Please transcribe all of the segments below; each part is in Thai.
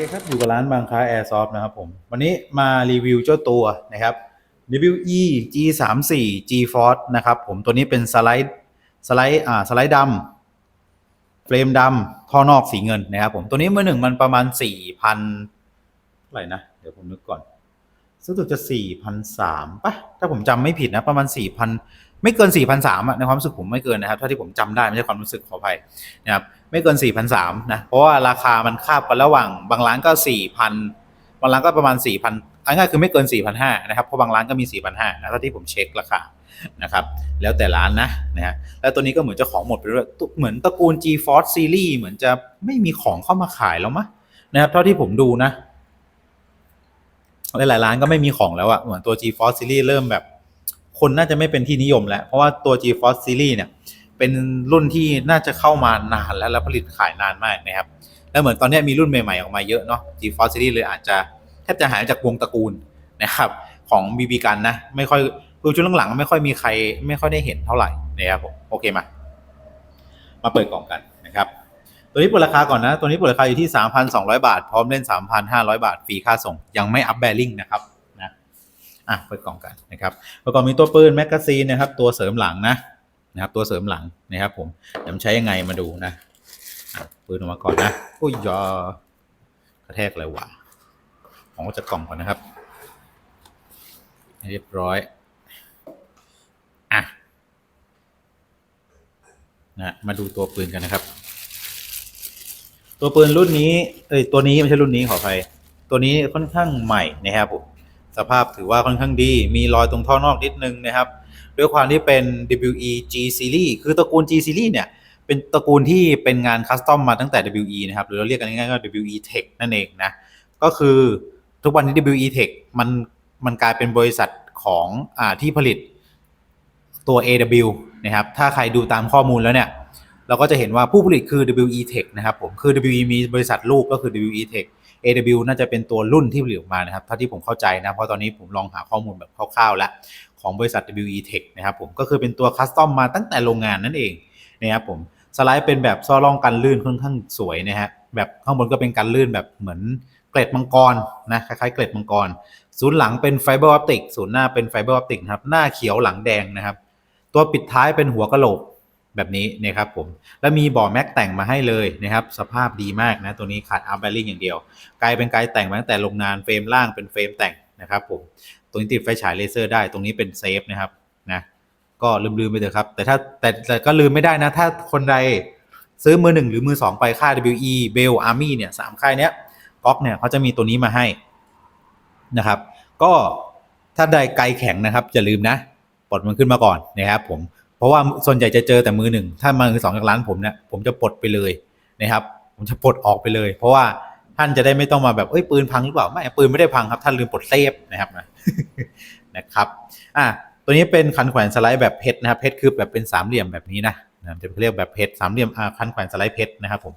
เคครับ อยู่กับร้านบางค้า Airsoft นะครับผม วันนี้มารีวิวเจ้าตัวนะครับ WE G 3 4 G Force นะครับผมตัวนี้เป็นสไลด์สไลด์อ่าสไลด์ดำเฟรมดำท่อนอกสีเงินนะครับผม ตัวนี้มือหนึ่งมันประมาณ 4,000เท่าไหร่นะ เดี๋ยวผมนึกก่อนรู้สึกจะ4,003ป่ะ ถ้าผมจำไม่ผิดนะ ประมาณ4,000 ไม่เกิน4,003อะในความรู้สึกผมไม่เกินนะครับเท่าที่ผมจำได้ไม่ใช่ความรู้สึกขออภัยนะครับไม่เกิน4,003นะเพราะว่าราคามันคาบกันระหว่างบางร้านก็4,000บางร้านก็ประมาณ4,000เอาง่ายๆคือไม่เกิน4,500นะครับเพราะบางร้านก็มี4,500นะเท่าที่ผมเช็คราคานะครับแล้วแต่ร้านนะนะฮะแล้วตัวนี้ก็เหมือนจะของหมดไปด้วยเหมือนตระกูล G Force Series เหมือนจะไม่มีของเข้ามาขายแล้วมะนะครับเท่าที่ผมดูนะหลายๆร้านก็ไม่มีของแล้วอะเหมือนตัว G Force Series เริ่มแบบ คนน่าจะไม่เป็นที่นิยมแล้ว เพราะว่าตัว G Force Series เนี่ย เป็นรุ่นที่น่าจะเข้ามานานแล้วแล้วผลิตขายนานมากนะครับ แล้วเหมือนตอนนี้มีรุ่นใหม่ๆออกมาเยอะเนาะ G Force Series เลยอาจจะแทบจะหายจากวงตระกูลนะครับของ BB กันนะ ไม่ค่อยดูช่วงหลังๆไม่ค่อยมีใครไม่ค่อยได้เห็นเท่าไหร่นะครับผมโอเคมา มาเปิดกล่องกันนะครับ ตัวนี้เปิดราคาก่อนนะ ตัวนี้เปิดราคาอยู่ที่ 3,200 บาท พร้อมเล่น 3,500 บาทฟรีค่าส่ง ยังไม่อัพแบริ่งนะครับ อะเปิดกล่องกันนะครับประกอบมีตัวปืนแมกกาซีนนะครับ ตัวเสริมหลังนะนะครับ ตัวเสริมหลังนะครับ ผมเดี๋ยวมันใช้ยังไงมาดูนะปืนออกมาก่อนนะอุ้ยยอกระแทกอะไรวะของก็จะกล่องก่อนนะครับ เรียบร้อยอะนะมาดูตัวปืนกันนะครับ ตัวปืนรุ่นนี้เอ้ยตัวนี้ไม่ใช่รุ่นนี้ขออภัยตัวนี้ค่อนข้างใหม่นะครับผม สภาพถือว่าค่อนข้างดี มีรอยตรงท่อนอกนิดนึงนะครับ ด้วยความที่เป็น WE G Series คือตระกูล G Series เนี่ย เป็นตระกูลที่เป็นงานคัสตอมมาตั้งแต่ WE นะครับ หรือเราเรียกกันง่ายๆก็ WE Tech นั่นเองนะ ก็คือทุกวันนี้ WE Tech มันมันกลายเป็นบริษัทของอ่าที่ผลิตตัว AW นะครับ ถ้าใครดูตามข้อมูลแล้วเนี่ยเราก็จะเห็นว่าผู้ผลิตคือ WE Tech นะครับผม คือ WE มีบริษัทลูกก็คือ WE Tech AW น่าจะเป็นตัวรุ่นที่ผลิตออกมานะครับเท่าที่ผมเข้าใจนะเพราะตอนนี้ผมลองหาข้อมูลแบบคร่าวๆแล้วของบริษัท WE Tech นะครับผมก็คือเป็นตัวคัสตอมมาตั้งแต่โรงงานนั่นเองนะครับผมสไลด์เป็นแบบซ่อร่องกันลื่นค่อนข้างสวยนะฮะแบบข้างบนก็เป็นกันลื่นแบบเหมือนเกล็ดมังกรนะคล้ายๆเกล็ดมังกร ศูนย์หลังเป็นไฟเบอร์ออปติกศูนย์หน้าเป็นไฟเบอร์ออปติกครับหน้าเขียวหลังแดงนะครับ ตัวปิดท้ายเป็นหัวกะโหลก แบบนี้นะครับผม แล้วมีบ่อแม็กแต่งมาให้เลยนะครับ สภาพดีมากนะ ตัวนี้ขาดอาร์แบริ่งอย่างเดียวไกลเป็นไกลแต่งมาตั้งแต่โรงงานเฟรมล่างเป็นเฟรมแต่งนะครับผม ตรงนี้ติดไฟฉายเลเซอร์ได้ ตรงนี้เป็นเซฟนะครับนะ ก็ลืมๆไปเถอะครับ แต่ถ้าแต่แต่ก็ลืมไม่ได้นะ ถ้าคนใดซื้อมือหนึ่งหรือมือสองไปค่าย WE Bell Army เนี่ยสามค่ายเนี้ยก๊อกเนี่ยเขาจะมีตัวนี้มาให้นะครับ ก็ถ้าใดไกลแข็งนะครับอย่าลืมนะปลดมันขึ้นมาก่อนนะครับผม เพราะว่าส่วนใหญ่จะเจอแต่มือหนึ่งถ้ามามือสองจากร้านผมเนี่ยผมจะปลดไปเลยนะครับ ผมจะปลดออกไปเลย เพราะว่าท่านจะได้ไม่ต้องมาแบบเอ้ยปืนพังหรือเปล่าไม่ปืนไม่ได้พังครับ ท่านลืมปลดเซฟนะครับนะนะครับอะตัวนี้เป็นคันแขวนสไลด์แบบเพชรนะครับเพชรคือแบบเป็นสามเหลี่ยมแบบนี้นะนะจะเรียกแบบเพชรสามเหลี่ยมอ่าคันแขวนสไลด์เพชรนะครับผม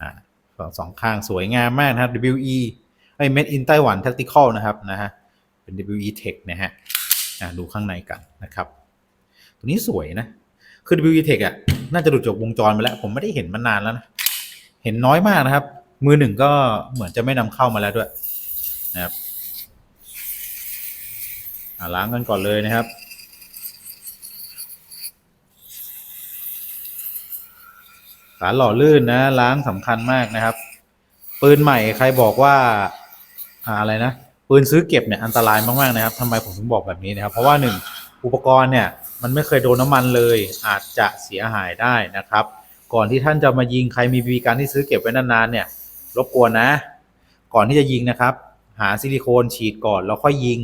อ่าสองสองข้างสวยงามมากนะครับ WE ไอ้ Made in Taiwan Tactical นะครับนะฮะเป็น WE Tech นะฮะอ่าดูข้างในกันนะครับ ตัวนี้สวยนะ คือ WE Tech อะ น่าจะหลุดจากวงจรมาแล้ว ผมไม่ได้เห็นมานานแล้วนะ เห็นน้อยมากนะครับ มือหนึ่งก็เหมือนจะไม่นำเข้ามาแล้วด้วยนะครับอาล้างกันก่อนเลยนะครับขาหล่อลื่นนะ ล้างสำคัญมากนะครับ ปืนใหม่ใครบอกว่าอ่าอะไรนะปืนซื้อเก็บเนี่ยอันตรายมากๆนะครับทำไมผมถึงบอกแบบนี้นะครับ เพราะว่าหนึ่งอุปกรณ์เนี่ย มันไม่เคยโดนน้ำมันเลย อาจจะเสียหายได้นะครับ ก่อนที่ท่านจะมายิงใครมีบีการที่ซื้อเก็บไว้นานๆเนี่ย รบกวนนะ ก่อนที่จะยิงนะครับ หาซิลิโคนฉีดก่อนแล้วค่อยยิง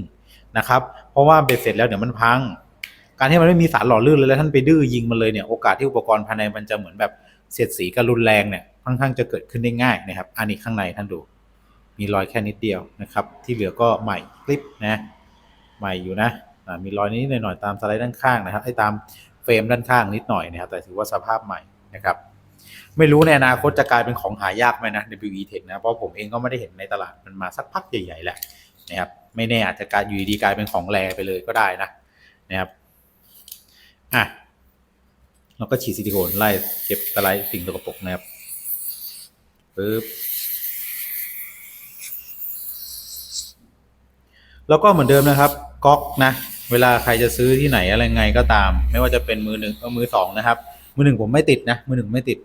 นะครับ เพราะว่าเบ็ดเสร็จแล้วเดี๋ยวมันพัง การที่มันไม่มีสารหล่อลื่นเลยแล้วท่านไปดื้อยิงมันเลยเนี่ยโอกาสที่อุปกรณ์ภายในมันจะเหมือนแบบเสียดสีกันรุนแรงเนี่ยค่อนข้างจะเกิดขึ้นได้ง่ายนะครับ อันนี้ข้างในท่านดูมีรอยแค่นิดเดียวนะครับ ที่เหลือก็ใหม่คลิปนะ ใหม่อยู่นะ มีรอยนิดหน่อยๆตามสไลด์ด้านข้างนะครับไอ้ตามเฟรมด้านข้างนิดหน่อยนะครับแต่ถือว่าสภาพใหม่นะครับไม่รู้ในอนาคตจะกลายเป็นของหายากไหมนะ WE Tech นะเพราะผมเองก็ไม่ได้เห็นในตลาดมันมาสักพักใหญ่ๆแหล้วนะครับไม่แน่อาจจะกลายอยู่ดีกลายเป็นของแรไปเลยก็ได้นะนะครับอะเราก็ฉีดซิลิโคนไล่เก็บตะไลสิ่งสกปรกนะครับปึ๊บแล้วก็เหมือนเดิมนะครับก๊อกนะ เวลาใครจะซื้อที่ไหนอะไรไงก็ตาม ไม่ว่าจะเป็นมือหนึ่งมือสองนะครับ มือหนึ่งผมไม่ติดนะ มือหนึ่งไม่ติด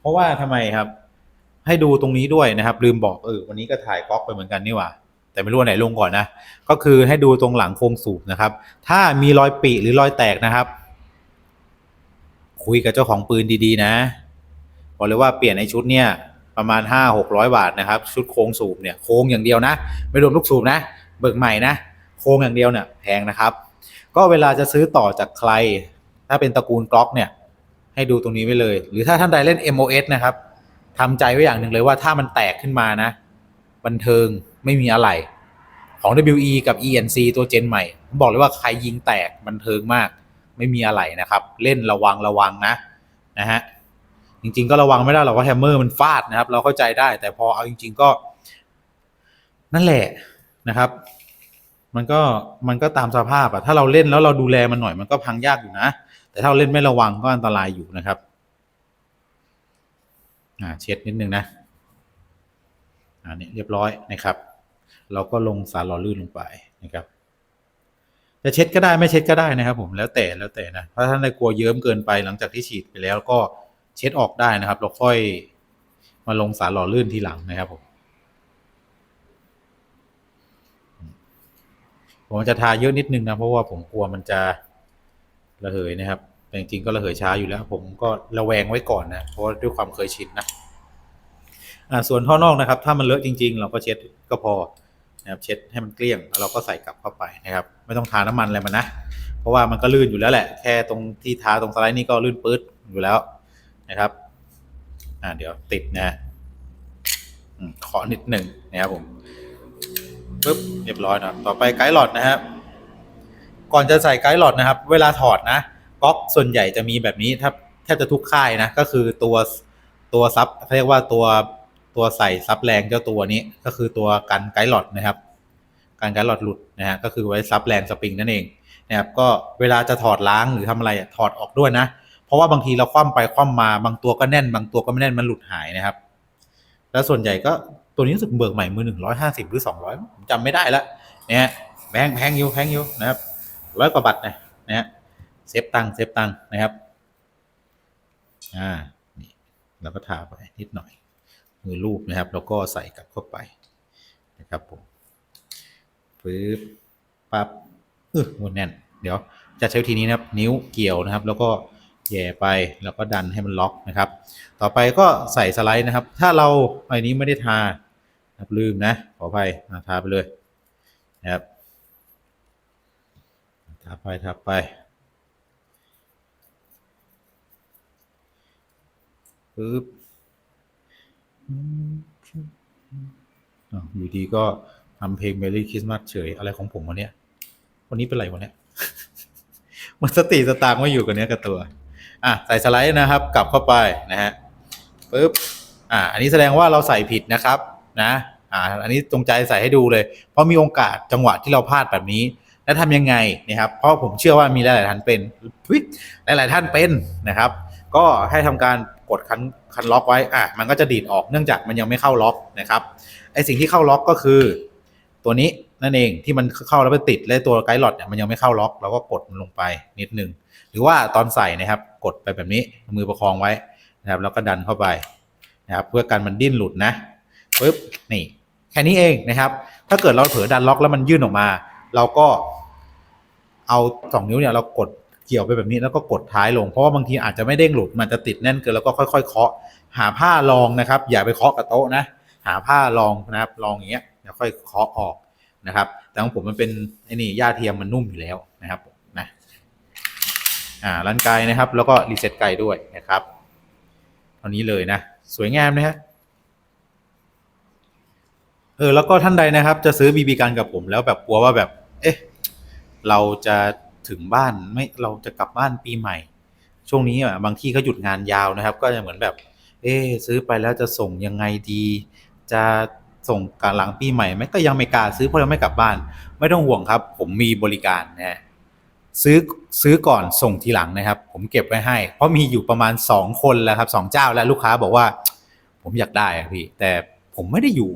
เพราะว่าทำไมครับ ให้ดูตรงนี้ด้วยนะครับ ลืมบอกเออวันนี้ก็ถ่ายก๊อกไปเหมือนกันนี่หว่า แต่ไม่รู้ไหนลงก่อนนะ ก็คือให้ดูตรงหลังโครงสูบนะครับ ถ้ามีรอยปีหรือรอยแตกนะครับ คุยกับเจ้าของปืนดีๆ นะบอกเลยว่าเปลี่ยนในชุดเนี่ยประมาณห้าหกร้อยบาทนะครับ ชุดโครงสูบเนี่ยโครงอย่างเดียวนะ ไม่รวมลูกสูบนะ เบิกใหม่นะ โครงอย่างเดียวเนี่ยแพงนะครับ ก็เวลาจะซื้อต่อจากใคร ถ้าเป็นตระกูลกล็อกเนี่ย ให้ดูตรงนี้ไว้เลย หรือถ้าท่านใดเล่น MOS นะครับทำใจไว้อย่างหนึ่งเลยว่าถ้ามันแตกขึ้นมานะ บันเทิงไม่มีอะไร ของ WE กับ ENC ตัวเจนใหม่ผมบอกเลยว่าใครยิงแตกบันเทิงมาก ไม่มีอะไรนะครับ เล่นระวังระวังนะนะฮะจริง ๆ ก็ระวังไม่ได้หรอกว่าแฮมเมอร์มันฟาดนะครับ เราเข้าใจได้ แต่พอเอาจริง ๆ ก็ นั่นแหละนะครับ มันก็มันก็ตามสภาพอะถ้าเราเล่นแล้วเราดูแลมันหน่อยมันก็พังยากอยู่นะ แต่ถ้าเราเล่นไม่ระวังก็อันตรายอยู่นะครับอ่าเช็ดนิดนึงนะอ่าเนี่ยเรียบร้อยนะครับ เราก็ลงสารหล่อลื่นลงไปนะครับจะเช็ดก็ได้ไม่เช็ดก็ได้นะครับ ผมแล้วแต่แล้วแต่นะถ้าท่านใดกลัวเยิ้มเกินไปหลังจากที่ฉีดไปแล้วก็เช็ดออกได้นะครับ เราค่อยมาลงสารหล่อลื่นทีหลังนะครับผม ผมจะทาเยอะนิดนึงนะเพราะว่าผมกลัวมันจะระเหยนะครับแต่จริงๆก็ระเหยช้าอยู่แล้ว ผมก็ระแวงไว้ก่อนนะเพราะด้วยความเคยชินนะอ่าส่วนท่อนอกนะครับ ถ้ามันเลอะจริง ๆ เราก็เช็ดก็พอนะครับเช็ดให้มันเกลี้ยงแล้วเราก็ใส่กลับเข้าไปนะครับ ไม่ต้องทาน้ำมันอะไรมันนะเพราะว่ามันก็ลื่นอยู่แล้วแหละ แค่ตรงที่ทาตรงสไลด์นี่ก็ลื่นปื๊ดอยู่แล้วนะครับอ่าเดี๋ยวติดนะขอนิดหนึ่งนะครับผม ปึ๊บเรียบร้อยนะต่อไปไกด์หลอดนะครับก่อนจะใส่ไกด์หลอดนะครับ เวลาถอดนะก๊อกส่วนใหญ่จะมีแบบนี้ถ้าแทบจะทุกค่ายนะก็คือตัวตัวซับเขาเรียกว่าตัวตัวใส่ซับแรงเจ้าตัวนี้ก็คือตัวกันไกด์หลอดนะครับการไกด์หลอดหลุดนะฮะก็คือไว้ซับแรงสปริงนั่นเองนะครับก็เวลาจะถอดล้างหรือทำอะไรถอดออกด้วยนะ เพราะว่าบางทีเราคว่ำไปคว่ำมาบางตัวก็แน่น บางตัวก็ไม่แน่นมันหลุดหายนะครับ แล้วส่วนใหญ่ก็ ตัวนี้รู้สึกเบิกใหม่มือหนึ่งร้อยห้าสิบหรือสองร้อยจำไม่ได้ละเนี่ยแพงแพงอยู่แพงอยู่นะครับร้อยกว่าบาทนะนะฮะเซฟตังค์เซฟตังค์นะครับอ่านี่เราก็ทาไปนิดหน่อย มือรูปนะครับ แล้วก็ใส่กลับเข้าไปนะครับผมปึ๊บปั๊บเออมันแน่น เดี๋ยวจะใช้วิธีนี้นะครับ นิ้วเกี่ยวนะครับ แล้วก็แย่ไปแล้วก็ดันให้มันล็อกนะครับ ต่อไปก็ใส่สไลด์นะครับ ถ้าเราไอ้นี้ไม่ได้ทา นะครับลืมนะ ขออภัยอะทาไปเลยนะครับทาไปทาไปปึ๊บอืมอะอยู่ดีก็ทำเพลง Merry Christmas เฉย อะไรของผมวะเนี่ยวันนี้เป็นไรวะเนี่ยมันสติสตางค์ไม่อยู่กับเนี้ยกับตัว อะ ใส่สไลด์นะครับ กลับเข้าไปนะฮะปึ๊บ อ่าอันนี้แสดงว่าเราใส่ผิดนะครับ นะอ่าอันนี้ตรงใจใส่ให้ดูเลย เพราะมีโอกาสจังหวะที่เราพลาดแบบนี้ แล้วทำยังไงนะครับเพราะผมเชื่อว่ามีหลาย ๆ ท่านเป็นทุยหลาย ๆ ท่านเป็นนะครับ ก็ให้ทำการกดคันคันล็อกไว้อะมันก็จะดีดออกเนื่องจากมันยังไม่เข้าล็อกนะครับไอสิ่งที่เข้าล็อกก็คือ ตัวนี้นั่นเองที่มันเข้าแล้วไปติดและตัวไกด์หลอดเนี่ยมันยังไม่เข้าล็อกเราก็กดมันลงไปนิดนึงหรือว่าตอนใส่นะครับกดไปแบบนี้มือประคองไว้นะครับแล้วก็ดันเข้าไปนะครับเพื่อกันมันดิ้นหลุดนะ ปึ๊บนี่แค่นี้เองนะครับ ถ้าเกิดเราเผลอดันล็อกแล้วมันยื่นออกมา เราก็เอาสองนิ้วเนี่ยเรากดเกี่ยวไปแบบนี้แล้วก็กดท้ายลง เพราะว่าบางทีอาจจะไม่เด้งหลุดมันจะติดแน่นเกินแล้วก็ค่อยๆเคาะ หาผ้ารองนะครับ อย่าไปเคาะกับโต๊ะนะ หาผ้ารองนะครับรองอย่างเงี้ยแล้วค่อยเคาะออกนะครับ แต่ของผมมันเป็นไอ้นี่หญ้าเทียมมันนุ่มอยู่แล้วนะครับนะอ่ารันไกลนะครับ แล้วก็รีเซ็ตไกลด้วยนะครับเท่านี้เลยนะ สวยงามนะฮะ เออแล้วก็ท่านใดนะครับ จะซื้อบีบีกันกับผมแล้วแบบกลัวว่าแบบ เอ๊ะ เราจะถึงบ้านไม่เราจะกลับบ้านปีใหม่ ช่วงนี้อะบางที่เขาหยุดงานยาวนะครับ ก็จะเหมือนแบบ เอ๊ะซื้อไปแล้วจะส่งยังไงดี จะส่งกหลังปีใหม่ไหมก็ยังไม่กล้าซื้อเพราะยังไม่กลับบ้าน ไม่ต้องห่วงครับ ผมมีบริการนะฮะซื้อซื้อก่อนส่งทีหลังนะครับ ผมเก็บไว้ให้ เพราะมีอยู่ประมาณ 2 คนแล้วครับสองเจ้าแล้วลูกค้าบอกว่า ผมอยากได้อะพี่ แต่ผมไม่ได้อยู่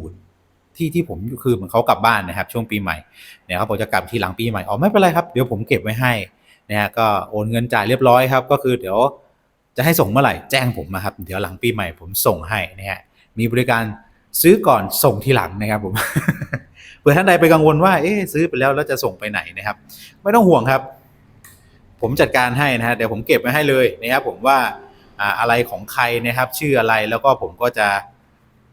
ที่ที่ผมคือเหมือนเขากลับบ้านนะครับ ช่วงปีใหม่เนี่ยเขาบอกจะกลับทีหลังปีใหม่อ๋อไม่เป็นไรครับเดี๋ยวผมเก็บไว้ให้นะฮะก็โอนเงินจ่ายเรียบร้อยครับก็คือเดี๋ยวจะให้ส่งเมื่อไหร่แจ้งผมนะครับเดี๋ยวหลังปีใหม่ผมส่งให้นะฮะมีบริการซื้อก่อนส่งทีหลังนะครับผมเผื่อท่านใดไปกังวลว่าเอ๊ซื้อไปแล้วแล้วจะส่งไปไหนนะครับ ไม่ต้องห่วงครับ ผมจัดการให้นะฮะเดี๋ยวผมเก็บไว้ให้เลยนะครับผมว่าอ่าอะไรของใครนะครับ ชื่ออะไรแล้วก็ผมก็จะ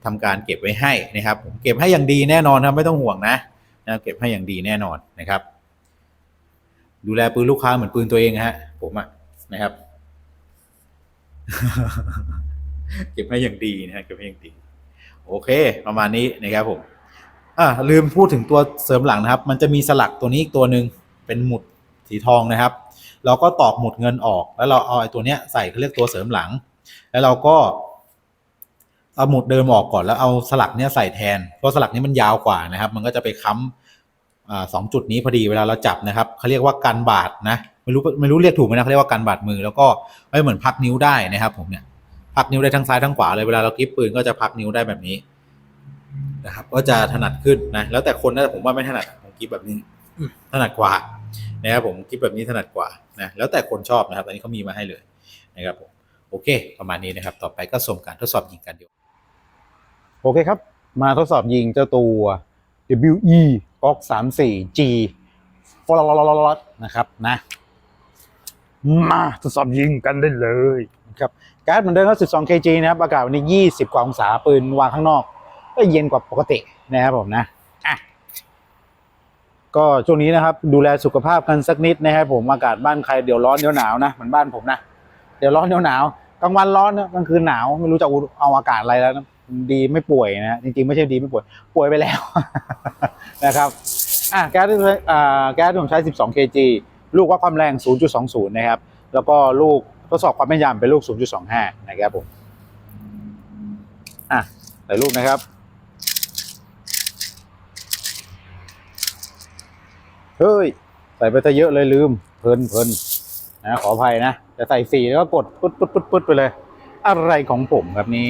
ทำการเก็บไว้ให้นะครับ ผมเก็บให้อย่างดีแน่นอนครับไม่ต้องห่วงนะนะเก็บให้อย่างดีแน่นอนนะครับ ดูแลปืนลูกค้าเหมือนปืนตัวเองฮะ ผมอะนะครับ เก็บให้อย่างดีนะฮะเก็บให้อย่างดี โอเค ประมาณนี้นะครับผมอ่าลืมพูดถึงตัวเสริมหลังนะครับ มันจะมีสลักตัวนี้อีกตัวหนึ่งเป็นหมุดสีทองนะครับ เราก็ตอกหมุดเงินออก แล้วเราเอาไอ้ตัวเนี้ยใส่เขาเรียกตัวเสริมหลัง แล้วเราก็ เอาหมุดเดิมออกก่อนแล้วเอาสลักเนี้ยใส่แทน เพราะสลักนี้มันยาวกว่านะครับ มันก็จะไปค้ำสองจุดนี้พอดีเวลาเราจับนะครับเขาเรียกว่ากันบาดนะไม่รู้ไม่รู้เรียกถูกไหมนะเขาเรียกว่ากันบาดมือ แล้วก็ไม่เหมือนพักนิ้วได้นะครับ ผมเนี่ยพักนิ้วได้ทั้งซ้ายทั้งขวาเลยเวลาเรากริปปืนก็จะพักนิ้วได้แบบนี้นะครับ ก็จะถนัดขึ้นนะแล้วแต่คนนะแต่ผมว่าไม่ถนัดผมกิฟแบบนี้ถนัดกว่านะครับผมกิฟแบบนี้ถนัดกว่านะแล้วแต่คนชอบนะครับอันนี้เขามีมาให้เลยนะครับผมโอเค ประมาณนี้นะครับ ต่อไปก็ส่งการทดสอบยิงกันเดียว โอเคครับ มาทดสอบยิงเจ้าตัว WE ก๊อก34 G ฟลอดนะครับนะ มาทดสอบยิงกันได้เลยนะครับการ์ดเหมือนเดิมครับ 12 kg นะครับอากาศวันนี้ 20 กว่าองศาปืนวางข้างนอก ก็เย็นกว่าปกตินะครับผมนะอะก็ช่วงนี้นะครับ ดูแลสุขภาพกันสักนิดนะครับผมอากาศบ้านใครเดี๋ยวร้อนเดี๋ยวหนาวนะเหมือนบ้านผมนะ เดี๋ยวร้อนเดี๋ยวหนาวกลางวันร้อนนะกลางคืนหนาวไม่รู้จะเอาอากาศอะไรแล้วนะ ดีไม่ป่วยนะจริงๆ ไม่ใช่ดีไม่ป่วย ป่วยไปแล้ว นะครับอะแก๊สที่อ่าแก๊สที่ผมใช้ 12 kg ลูกวัดความแรง 0.20 นะครับ แล้วก็ลูกทดสอบความแม่นยำเป็นลูก 0.25 นะครับผมอะใส่ลูกนะครับเฮ้ย ใส่ไปซะเยอะเลยลืม เพลินเพลินนะขออภัยนะ จะใส่สี่แล้วก็กดปึ๊ดปึ๊ดปึ๊ดปึ๊ดไปเลย อะไรของผมครับนี้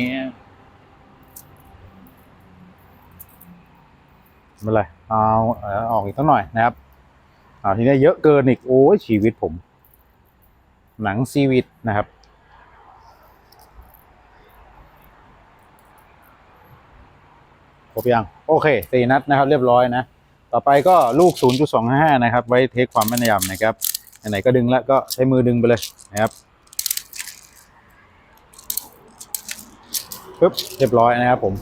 ไม่เป็นไรเอาเอาออกอีกสักหน่อยนะครับเอาทีนี้เยอะเกินอีกโอ้ยชีวิตผม หนังซีวิตนะครับครบยังโอเคสี่นัดนะครับ เรียบร้อยนะ ต่อไปก็ลูก 0.25 นะครับ ไว้เทคความแม่นยำนะครับไหนๆก็ดึงแล้วก็ใช้มือดึงไปเลยนะครับปึ๊บเรียบร้อยนะครับผม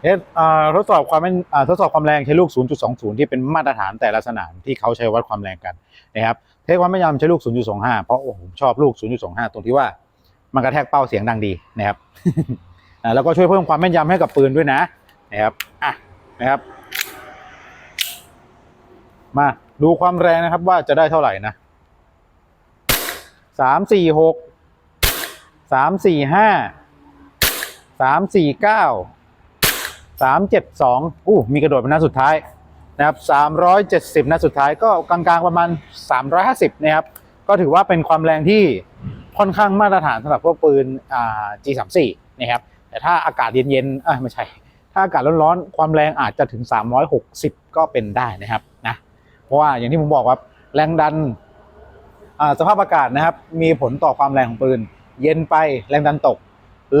เทสอ่าทดสอบความแม่นทดสอบความแรงใช้ลูก 0.20 ที่เป็นมาตรฐานแต่ละสนามที่เขาใช้วัดความแรงกันนะครับเทคความแม่นยำใช้ลูก 0.25 เพราะโอ้โหผมชอบลูก 0.25 ตรงที่ว่ามันกระแทกเป้าเสียงดังดีนะครับแล้วก็ช่วยเพิ่มความแม่นยำให้กับปืนด้วยนะนะครับอะนะครับ มาดูความแรงนะครับว่าจะได้เท่าไหร่นะสามสี่หกสามสี่ห้าสามสี่เก้า สามเจ็ดสองอู้มีกระโดดเป็นนัดสุดท้ายนะครับสามร้อยเจ็ดสิบนัดสุดท้ายก็กลางๆประมาณสามร้อยห้าสิบนะครับก็ถือว่าเป็นความแรงที่ค่อนข้างมาตรฐานสำหรับพวกปืนอ่า G34 นะครับแต่ถ้าอากาศเย็นๆเอะไม่ใช่ ถ้าอากาศร้อนๆ ความแรงอาจจะถึง 360 ก็เป็นได้นะครับนะเพราะว่าอย่างที่ผมบอกว่าแรงดันอ่าสภาพอากาศนะครับ มีผลต่อความแรงของปืน เย็นไปแรงดันตก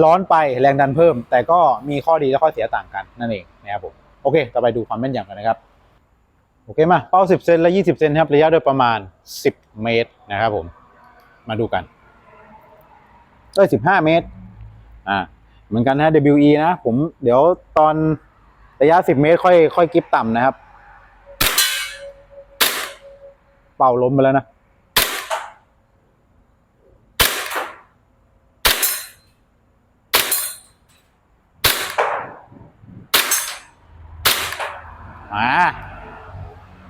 ร้อนไปแรงดันเพิ่ม แต่ก็มีข้อดีและข้อเสียต่างกันนั่นเองนะครับผมโอเค ต่อไปดูความแม่นยำกันนะครับโอเคมาเป้า 10 เซนและ 20 เซนครับระยะโดยประมาณ 10 เมตรนะครับผมมาดูกันเอ้ย15 เมตรอ่าเหมือนกันนะ WE นะ ผมเดี๋ยวตอนระยะ 10 เมตร ค่อยค่อยกิฟต่ำนะครับ เป่าล้มไปแล้วนะ อ่า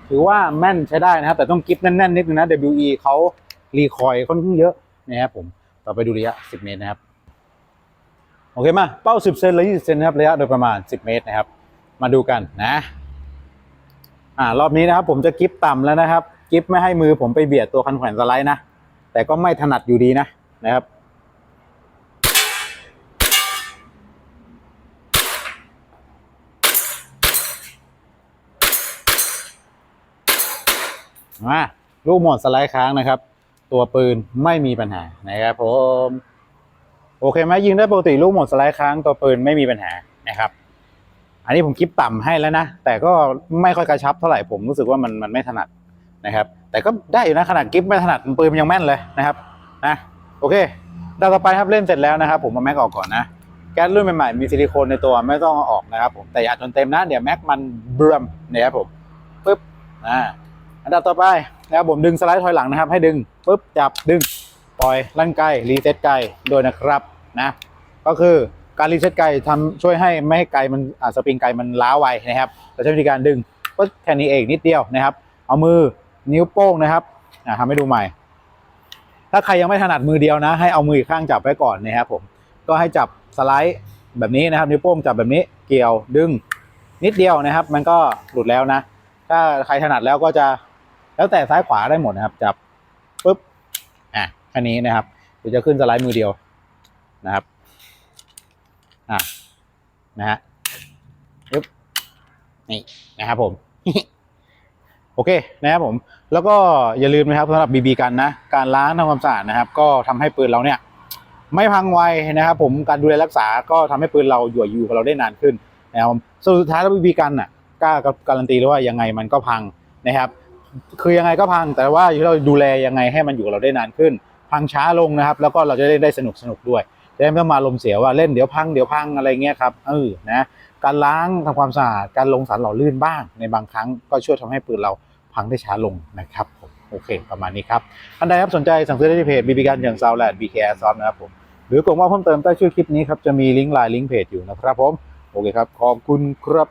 ถือว่าแม่นใช้ได้นะครับ แต่ต้องกิฟแน่นๆนิดนึงนะ WE เขารีคอยค่อนข้างเยอะนะครับผมต่อไปดูระยะ 10 เมตรนะครับ โอเคมาเป้า 10 เซนและ20 เซนนะครับระยะโดยประมาณ 10 เมตรนะครับ มาดูกันนะอ่ารอบนี้นะครับ ผมจะกิฟต่ำแล้วนะครับ กิฟไม่ให้มือผมไปเบียดตัวคันแขวนสไลด์นะแต่ก็ไม่ถนัดอยู่ดีนะนะครับ อ มาลูกหมดสไลด์ค้างนะครับ ตัวปืนไม่มีปัญหานะครับผมโอเคไหมยิงได้ปกติลูกหมดสไลด์ค้างตัวปืนไม่มีปัญหานะครับ อันนี้ผมคลิปต่ำให้แล้วนะ แต่ก็ไม่ค่อยกระชับเท่าไหร่ผมรู้สึกว่ามันมันไม่ถนัดนะครับ แต่ก็ได้อยู่นะขนาดกิฟไม่ถนัดปืนมันยังแม่นเลยนะครับนะโอเคดาวต่อไปครับเล่นเสร็จแล้วนะครับ ผมเอาแม็กออกก่อนนะแก๊สรุ่นใหม่ๆมีซิลิโคนในตัวไม่ต้องเอาออกนะครับผมแต่อย่าจนเต็มนะเดี๋ยวแม็กมันเบิ่มนะครับผมปึ๊บอ่า ดับต่อไปนะครับผมดึงสไลด์ถอยหลังนะครับ ให้ดึงปึ๊บจับดึงปล่อยลั่นไกลรีเซ็ตไกลโดยนะครับนะก็คือการรีเซ็ตไกลทำช่วยให้ไม่ให้ไกลมันอ่าสปริงไกลมันล้าไวนะครับเราใช้วิธีการดึงปึ๊บแค่นี้เองนิดเดียวนะครับ เอามือนิ้วโป้งนะครับอ่าทำให้ดูใหม่ ถ้าใครยังไม่ถนัดมือเดียวนะ ให้เอามืออีกข้างจับไว้ก่อนนะครับผมก็ให้จับสไลด์แบบนี้นะครับนิ้วโป้งจับแบบนี้เกี่ยวดึงนิดเดียวนะครับ มันก็หลุดแล้วนะ ถ้าใครถนัดแล้วก็จะ แล้วแต่ซ้ายขวาได้หมดนะครับ จับปุ๊บอะแค่นี้นะครับเดี๋ยวจะขึ้นสไลด์มือเดียวนะครับอะนะฮะปึ๊บนี่นะครับผมโอเคนะครับผม แล้วก็อย่าลืมนะครับสำหรับบีบีกันนะการล้างทำความสะอาดนะครับ ก็ทำให้ปืนเราเนี่ย ไม่พังไวนะครับ ผมการดูแลรักษาก็ทำให้ปืนเราอยู่อยู่กับเราได้นานขึ้นนะครับสุดท้ายแล้วบีบีกันอะกล้าการันตีเลยว่ายังไงมันก็พังนะครับ คือยังไงก็พังแต่ว่าเราดูแลยังไงให้มันอยู่กับเราได้นานขึ้น พังช้าลงนะครับ แล้วก็เราจะเล่นได้สนุกสนุกด้วยจะได้ไม่ต้องมาลมเสียว่าเล่นเดี๋ยวพังเดี๋ยวพังอะไรเงี้ยครับเออนะการล้างทำความสะอาดการลงสารหล่อลื่นบ้าง ในบางครั้งก็ช่วยทำให้ปืนเราพังได้ช้าลงนะครับผมโอเค ประมาณนี้ครับท่านใดครับสนใจสั่งซื้อได้ที่เพจบีบีกันอย่างซาวแลนด์บีเคร์ซอฟนะครับผมหรือกดว่าเพิ่มเติมใต้ชื่อคลิปนี้ครับจะมีลิงก์ไลน์ลิงก์เพจอยู่นะครับผมโอเคครับขอบคุณครับ